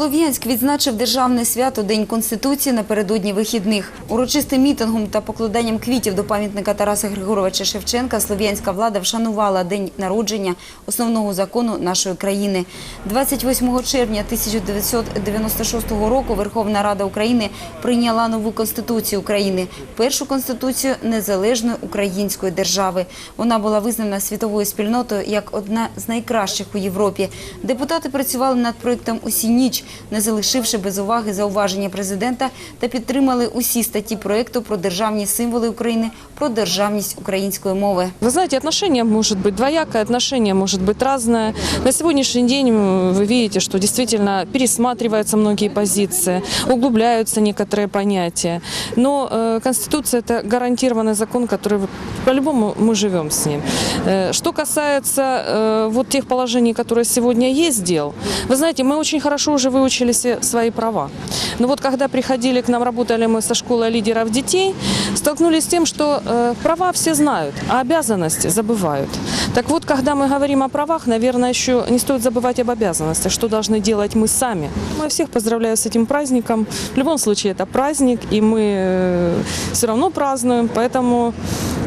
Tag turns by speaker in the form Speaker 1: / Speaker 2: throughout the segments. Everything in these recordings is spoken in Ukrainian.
Speaker 1: Слов'янськ відзначив державне свято День Конституції напередодні вихідних. Урочистим мітингом та покладанням квітів до пам'ятника Тараса Григоровича Шевченка слов'янська влада вшанувала день народження основного закону нашої країни. 28 червня 1996 року Верховна Рада України прийняла нову Конституцію України, першу конституцію незалежної української держави. Вона була визнана світовою спільнотою як одна з найкращих у Європі. Депутати працювали над проектом усі ніч, не залишивши без уваги зауваження президента та підтримали усі статті проекту про державні символи України, про державність української мови.
Speaker 2: Вы знаете, отношение может быть двоякое, отношение может быть разное. На сегодняшний день м, вы видите, что действительно пересматриваются многие позиции, углубляются некоторые понятия. Но э, Конституция – это гарантированный закон, который вот по-любому мы живем с ним. Э, что касается э, вот тех положений, которые сегодня есть дел, вы знаете, мы очень хорошо уже выучили все свои права. Но вот когда приходили к нам, работали мы со школой лидеров детей, столкнулись с тем, что э, права все знают, а обязанности забывают. Так вот, когда мы говорим о правах, наверное, еще не стоит забывать об обязанностях, что должны делать мы сами. Мы всех поздравляю с этим праздником. В любом случае, это праздник, и мы все равно празднуем, поэтому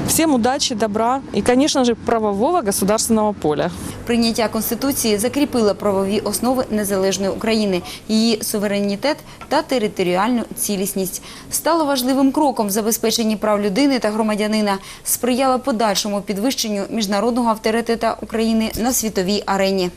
Speaker 2: всем удачи, добра и, конечно же, правового государственного поля.
Speaker 1: Прийняття Конституції закріпило правові основи незалежної України, її суверенітет та територіальну цілісність. Стало важливим кроком в забезпеченні прав людини та громадянина, сприяло подальшому підвищенню міжнародного авторитета України на світовій арені.